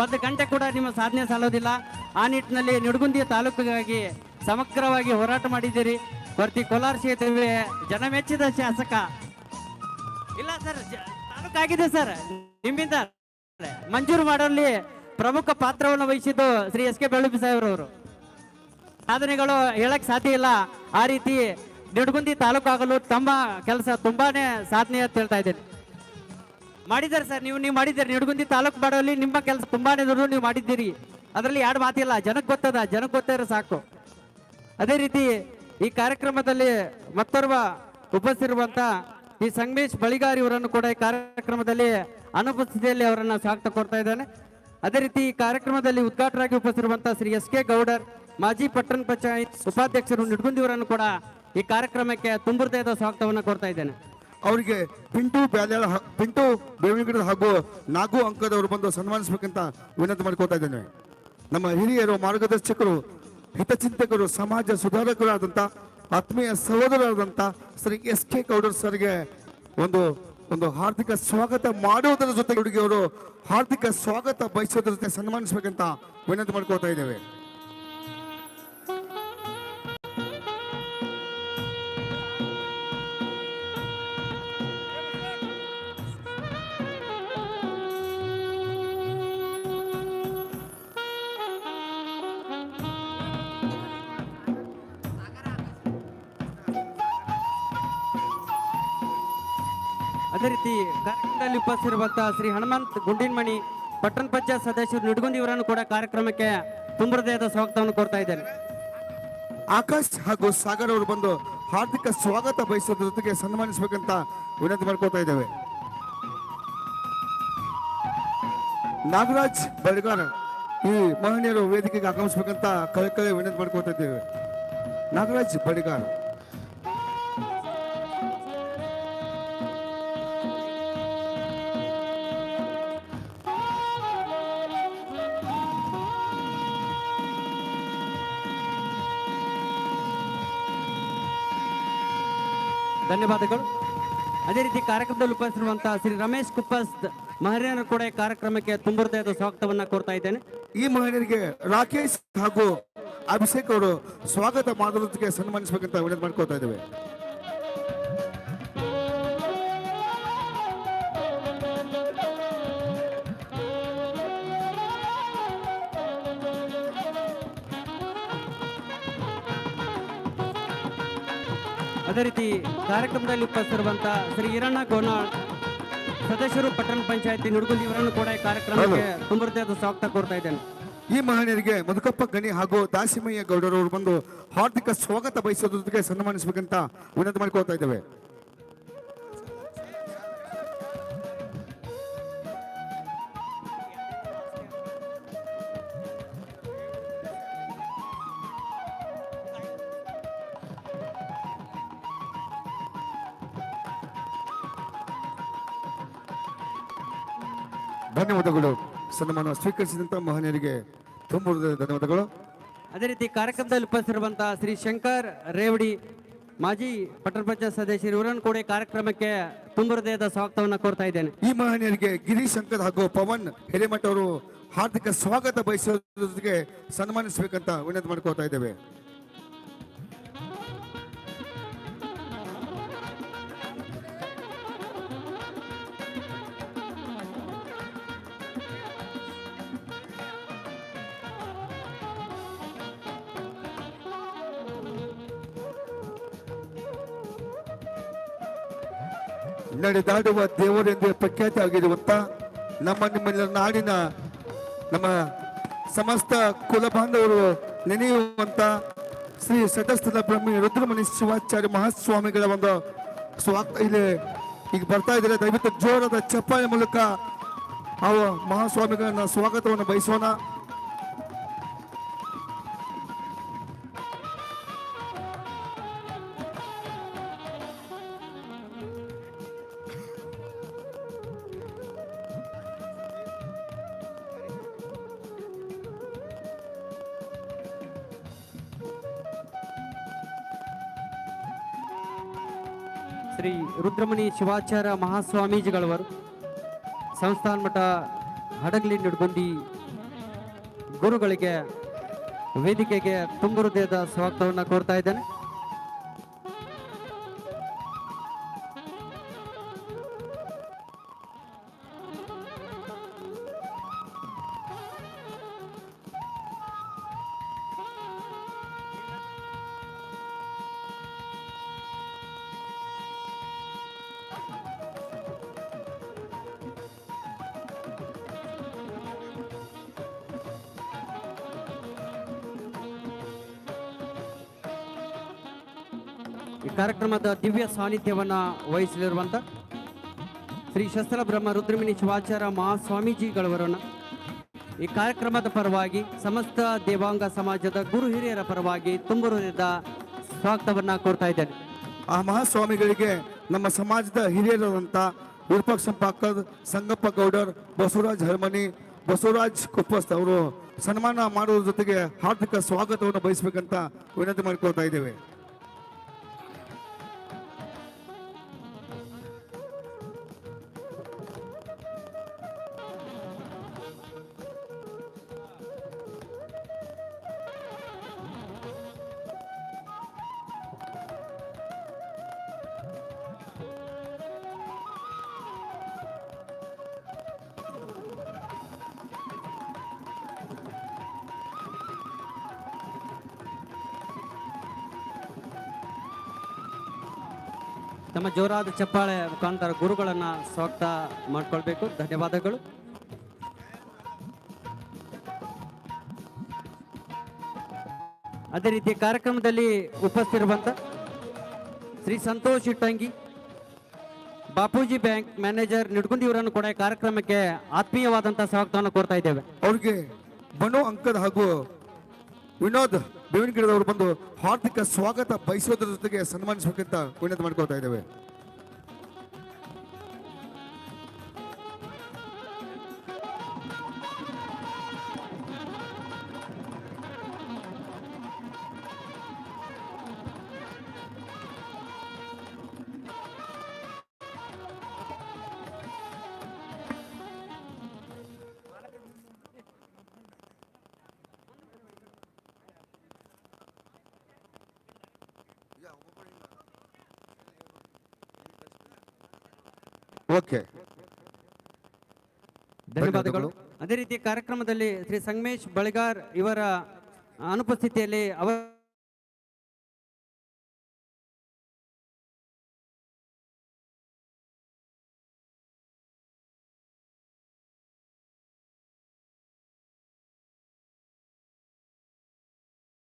ಒಂದು ಗಂಟೆ ಕೂಡ ನಿಮ್ಮ ಸಾಧನೆ ಸಾಲೋದಿಲ್ಲ. ಆ ನಿಟ್ಟಿನಲ್ಲಿ ನಿಡಗುಂದಿ ತಾಲೂಕಿಗಾಗಿ ಸಮಗ್ರವಾಗಿ ಹೋರಾಟ ಮಾಡಿದ್ದೀರಿ. ಪ್ರತಿ ಕೋಲಾರ ಕ್ಷೇತ್ರವೇ ಜನ ಮೆಚ್ಚಿದ ಶಾಸಕ. ಇಲ್ಲ ಸರ್ ತಾಲೂಕಾಗಿದೆ ಸರ್ ನಿಮ್ಮಿಂದ ಮಂಜೂರು ಮಾಡಲ್ಲಿ ಪ್ರಮುಖ ಪಾತ್ರವನ್ನು ವಹಿಸಿದ್ದು ಶ್ರೀ ಎಸ್ ಕೆ ಬೆಳ್ಳುಬಿ ಸಾಹೇಬ್ರವರು ಸಾಧನೆಗಳು ಹೇಳಕ್ ಸಾಧ್ಯ ಇಲ್ಲ. ಆ ರೀತಿ ನಿಡಗುಂದಿ ತಾಲೂಕಾಗಲು ತಮ್ಮ ಕೆಲಸ ತುಂಬಾನೇ ಸಾಧನೆ ಅಂತ ಹೇಳ್ತಾ ಇದ್ದೇನೆ. ಮಾಡಿದ್ದಾರೆ ಸರ್, ನೀವು ನೀವು ಮಾಡಿದ್ದೀರಿ. ನಿಡಗುಂದಿ ತಾಲೂಕು ಬಾಡಲ್ಲಿ ನಿಮ್ಮ ಕೆಲಸ ತುಂಬಾನೇ ದೊಡ್ಡ ನೀವು ಮಾಡಿದ್ದೀರಿ. ಅದರಲ್ಲಿ ಎರಡು ಮಾತಿಲ್ಲ, ಜನಕ್ಕೆ ಗೊತ್ತದ, ಜನಕ್ಕೆ ಗೊತ್ತಿರೋ ಸಾಕು. ಅದೇ ರೀತಿ ಈ ಕಾರ್ಯಕ್ರಮದಲ್ಲಿ ಮತ್ತೊರ್ವ ಉಪಸ್ಥಿರುವಂತ ಈ ಸಂಗಮೇಶ್ ಬಳಿಗಾರ್ ಇವರನ್ನು ಕೂಡ ಈ ಕಾರ್ಯಕ್ರಮದಲ್ಲಿ ಅನುಪಸ್ಥಿತಿಯಲ್ಲಿ ಅವರನ್ನ ಸ್ವಾಗತ ಕೊಡ್ತಾ ಇದ್ದಾನೆ. ಅದೇ ರೀತಿ ಈ ಕಾರ್ಯಕ್ರಮದಲ್ಲಿ ಉದ್ಘಾಟನಾಗಿ ಉಪಸ್ಥಿರುವಂತ ಶ್ರೀ ಎಸ್ ಕೆ ಗೌಡರ್, ಮಾಜಿ ಪಟ್ಟಣ ಪಂಚಾಯತ್ ಉಪಾಧ್ಯಕ್ಷರು ನಿಡ್ಗುಂದಿ ಅವರನ್ನು ಕೂಡ ಈ ಕಾರ್ಯಕ್ರಮಕ್ಕೆ ತುಂಬೃದಯದ ಸ್ವಾಗತವನ್ನು ಕೊಡ್ತಾ ಇದ್ದೇನೆ. ಅವರಿಗೆ ಪಿಂಟು ಬ್ಯಾಲ್ಯಾಳ ಪಿಂಟು ಬೇವಿಗಿಡ ಹಾಗೂ ನಾಗು ಅಂಕದವರು ಬಂದು ಸನ್ಮಾನಿಸಬೇಕಂತ ವಿನಂತಿ ಮಾಡ್ಕೋತಾ ಇದ್ದೇನೆ. ನಮ್ಮ ಹಿರಿಯರು, ಮಾರ್ಗದರ್ಶಕರು, ಹಿತಚಿಂತಕರು, ಸಮಾಜ ಸುಧಾರಕರಾದಂಥ ಆತ್ಮೀಯ ಸಹೋದರರಾದಂಥ ಶ್ರೀ ಎಸ್ ಕೆ ಗೌಡರ್ ಸರ್ಗೆ ಒಂದು ಒಂದು ಹಾರ್ದಿಕ ಸ್ವಾಗತ ಮಾಡುವುದರ ಜೊತೆಗೆ ಹುಡುಗಿಯವರು ಹಾರ್ದಿಕ ಸ್ವಾಗತ ಬಯಸೋದ್ರ ಜೊತೆ ಸನ್ಮಾನಿಸಬೇಕಂತ ವಿನಂತಿ ಮಾಡ್ಕೋತಾ ಇದ್ದೇವೆ. ಅದೇ ರೀತಿ ಕಾರ್ಯಕ್ರಮದಲ್ಲಿ ಉಪಸ್ಥಿರುವಂತಹ ಶ್ರೀ ಹನುಮಂತ್ ಗುಂಡಿನಮಣಿ ಪಟ್ಟಣ ಪಂಚಾಯತ್ ಸದಸ್ಯರು ನಿಡ್ಗುಂದಿ ಇವರನ್ನು ಕೂಡ ಕಾರ್ಯಕ್ರಮಕ್ಕೆ ತುಂಬೃದಯದ ಸ್ವಾಗತವನ್ನು ಕೊಡ್ತಾ ಇದ್ದೇನೆ. ಆಕಾಶ್ ಹಾಗೂ ಸಾಗರ್ ಅವರು ಬಂದು ಹಾರ್ದಿಕ ಸ್ವಾಗತ ಬಯಸೋದ್ರ ಜೊತೆಗೆ ಸನ್ಮಾನಿಸಬೇಕಂತ ವಿನಂತಿ ಮಾಡ್ಕೋತಾ ಇದ್ದೇವೆ. ನಾಗರಾಜ್ ಬಳಿಗಾರ ಈ ಮಹಿಳೆಯರು ವೇದಿಕೆಗೆ ಆಗಮಿಸಬೇಕಂತ ಕಳಕಳಿ ವಿನಂತಿ ಮಾಡ್ಕೋತಾ ಇದ್ದೇವೆ. ನಾಗರಾಜ್ ಬಳಿಗಾರ್. ಧನ್ಯವಾದಗಳು. ಅದೇ ರೀತಿ ಕಾರ್ಯಕ್ರಮದಲ್ಲಿ ಉಪಸ್ಥಿರುವಂತಹ ಶ್ರೀ ರಮೇಶ್ ಕುಪ್ಪಸ್ ಮಹಿಳೆಯರು ಕೂಡ ಕಾರ್ಯಕ್ರಮಕ್ಕೆ ತುಂಬ ಹೃದಯದ ಸ್ವಾಗತವನ್ನ ಕೋರ್ತಾ ಇದ್ದೇನೆ. ಈ ಮಹಿಳೆಯರಿಗೆ ರಾಕೇಶ್ ಹಾಗೂ ಅಭಿಷೇಕ್ ಅವರು ಸ್ವಾಗತ ಮಾಡುವುದಕ್ಕೆ ಸನ್ಮಾನಿಸಬೇಕಂತ ವಿನಂತಿ ಮಾಡ್ಕೋತಾ ಇದ್ದೇವೆ. ಅದೇ ರೀತಿ ಕಾರ್ಯಕ್ರಮದಲ್ಲಿ ಉಪಸ್ಥಿರುವಂತಹ ಶ್ರೀ ಈರಣ್ಣ ಗೋನಾಳ್ ಸದಸ್ಯರು ಪಟ್ಟಣ ಪಂಚಾಯತಿ ನುಡುಗುಲಿ ಇವರನ್ನು ಕೂಡ ಈ ಕಾರ್ಯಕ್ರಮಕ್ಕೆ ತುಂಬ ಹೃದಯದ ಸ್ವಾಗತ ಕೋರ್ತಾ ಇದ್ದೇನೆ. ಈ ಮಹಿಳೆಯರಿಗೆ ಮಧುಕಪ್ಪ ಗಣಿ ಹಾಗೂ ದಾಸಿಮಯ್ಯ ಗೌಡರವರು ಬಂದು ಹಾರ್ದಿಕ ಸ್ವಾಗತ ಬಯಸೋದ್ರ ಜೊತೆಗೆ ಸನ್ಮಾನಿಸಬೇಕಂತ ವಿನಂತಿ ಮಾಡಿಕೊಳ್ತಾ ಇದ್ದೇವೆ. ಧನ್ಯವಾದಗಳು. ಸನ್ಮಾನ ಸ್ವೀಕರಿಸಿದಂತ ಮಹನೀಯರಿಗೆ ತುಂಬ ಧನ್ಯವಾದಗಳು. ಅದೇ ರೀತಿ ಕಾರ್ಯಕ್ರಮದಲ್ಲಿ ಉಪಸ್ಥಿರುವಂತಹ ಶ್ರೀ ಶಂಕರ್ ರೇವಡಿ ಮಾಜಿ ಪಟ್ಟಣ ಪಂಚಾಯತ್ ಸದಸ್ಯರು ಇವರನ್ನು ಕೂಡ ಕಾರ್ಯಕ್ರಮಕ್ಕೆ ತುಂಬ ಹೃದಯದ ಸ್ವಾಗತವನ್ನು ಕೋರ್ತಾ ಇದ್ದೇನೆ. ಈ ಮಹನೀಯರಿಗೆ ಗಿರಿ ಶಂಕರ್ ಹಾಗೂ ಪವನ್ ಹಿರೇಮಠ ಅವರು ಹಾರ್ದಿಕ ಸ್ವಾಗತ ಬಯಸುವ ಜೊತೆಗೆ ಸನ್ಮಾನಿಸಬೇಕಂತ ವಿನಂತಿ ಮಾಡ್ಕೋತಾ ಇದ್ದೇವೆ. ನಡೆದಾಡುವ ದೇವರೆಂದೇ ಪ್ರಖ್ಯಾತಿ ಆಗಿರುವಂತ ನಮ್ಮ ನಿಮ್ಮೆಲ್ಲ ನಾಡಿನ ನಮ್ಮ ಸಮಸ್ತ ಕುಲ ಬಾಂಧವರು ನೆನೆಯುವಂತ ಶ್ರೀ ಸದಸ್ಯದ ಬ್ರಹ್ಮಿ ರುದ್ರಮಣಿ ಶಿವಾಚಾರ್ಯ ಮಹಾಸ್ವಾಮಿಗಳ ಒಂದು ಸ್ವಾಗತ ಇಲ್ಲಿ ಈಗ ಬರ್ತಾ ಇದ್ದಾರೆ. ದಯವಿಟ್ಟು ಜೋರದ ಚಪ್ಪಾಳೆ ಮೂಲಕ ಅವು ಮಹಾಸ್ವಾಮಿಗಳನ್ನ ಸ್ವಾಗತವನ್ನು ಬಯಸೋಣ. ಶ್ರೀ ರುದ್ರಮಣಿ ಶಿವಾಚಾರ್ಯ ಮಹಾಸ್ವಾಮೀಜಿಗಳವರು, ಸಂಸ್ಥಾನ ಮಠ ಹಡಗಲಿ ನಿಡ್ಗುಂದಿ ಗುರುಗಳಿಗೆ ವೇದಿಕೆಗೆ ತುಂಬ ಹೃದಯದ ಸ್ವಾಗತವನ್ನು ಕೋರ್ತಾ ಇದ್ದೇನೆ. ಈ ಕಾರ್ಯಕ್ರಮದ ದಿವ್ಯ ಸಾನ್ನಿಧ್ಯವನ್ನ ವಹಿಸಲಿರುವಂತ ಶ್ರೀ ಶಸ್ತ್ರ ಬ್ರಹ್ಮ ರುದ್ರಮಿಣಿ ಶಿವಾಚಾರ ಮಹಾಸ್ವಾಮೀಜಿಗಳವರನ್ನ ಈ ಕಾರ್ಯಕ್ರಮದ ಪರವಾಗಿ ಸಮಸ್ತ ದೇವಾಂಗ ಸಮಾಜದ ಗುರು ಹಿರಿಯರ ಪರವಾಗಿ ತುಂಬ ಹೃದಯದ ಸ್ವಾಗತವನ್ನ ಕೋರ್ತಾ ಇದ್ದೇನೆ. ಆ ಮಹಾಸ್ವಾಮಿಗಳಿಗೆ ನಮ್ಮ ಸಮಾಜದ ಹಿರಿಯರಾದಂಥ ವಿರೂಪಾಕ್ಷ ಸಂಗಪ್ಪ ಗೌಡರ್, ಬಸವರಾಜ್ ಹರಮನಿ, ಬಸವರಾಜ್ ಕುಪ್ಪಸ್ತ್ ಅವರು ಸನ್ಮಾನ ಮಾಡುವ ಜೊತೆಗೆ ಹಾರ್ದಿಕ ಸ್ವಾಗತವನ್ನು ಬಯಸಬೇಕಂತ ವಿನಂತಿ ಮಾಡಿಕೊಳ್ತಾ ಇದ್ದೇವೆ. ತಮ್ಮ ಜೋರಾದ ಚಪ್ಪಾಳೆ ಮುಖಾಂತರ ಗುರುಗಳನ್ನ ಸ್ವಾಗತ ಮಾಡ್ಕೊಳ್ಬೇಕು. ಧನ್ಯವಾದಗಳು. ಅದೇ ರೀತಿ ಕಾರ್ಯಕ್ರಮದಲ್ಲಿ ಉಪಸ್ಥಿತಿರುವಂತ ಶ್ರೀ ಸಂತೋಷ್ ಇಟ್ಟಂಗಿ, ಬಾಪೂಜಿ ಬ್ಯಾಂಕ್ ಮ್ಯಾನೇಜರ್ ನಿಡ್ಗುಂದಿ ಇವರನ್ನು ಕೂಡ ಕಾರ್ಯಕ್ರಮಕ್ಕೆ ಆತ್ಮೀಯವಾದಂತಹ ಸ್ವಾಗತವನ್ನು ಕೋರ್ತಾ ಇದ್ದೇವೆ. ಅವ್ರಿಗೆ ಬನು ಅಂಕದ ಹಾಗೂ ವಿನೋದ್ ಬೇವಿನ ಗಿಡದವರು ಬಂದು ಹಾರ್ದಿಕ ಸ್ವಾಗತ ಬಯಸೋದ್ರ ಜೊತೆಗೆ ಸನ್ಮಾನಿಸಬೇಕಂತ ವಿನಂತಿ ಮಾಡ್ಕೊಳ್ತಾ ಇದ್ದೇವೆ. ಓಕೆ. ಧನ್ಯವಾದಗಳು. ಅದೇ ರೀತಿ ಕಾರ್ಯಕ್ರಮದಲ್ಲಿ ಶ್ರೀ ಸಂಗಮೇಶ್ ಬಳಿಗಾರ್ ಇವರ ಅನುಪಸ್ಥಿತಿಯಲ್ಲಿ ಅವರ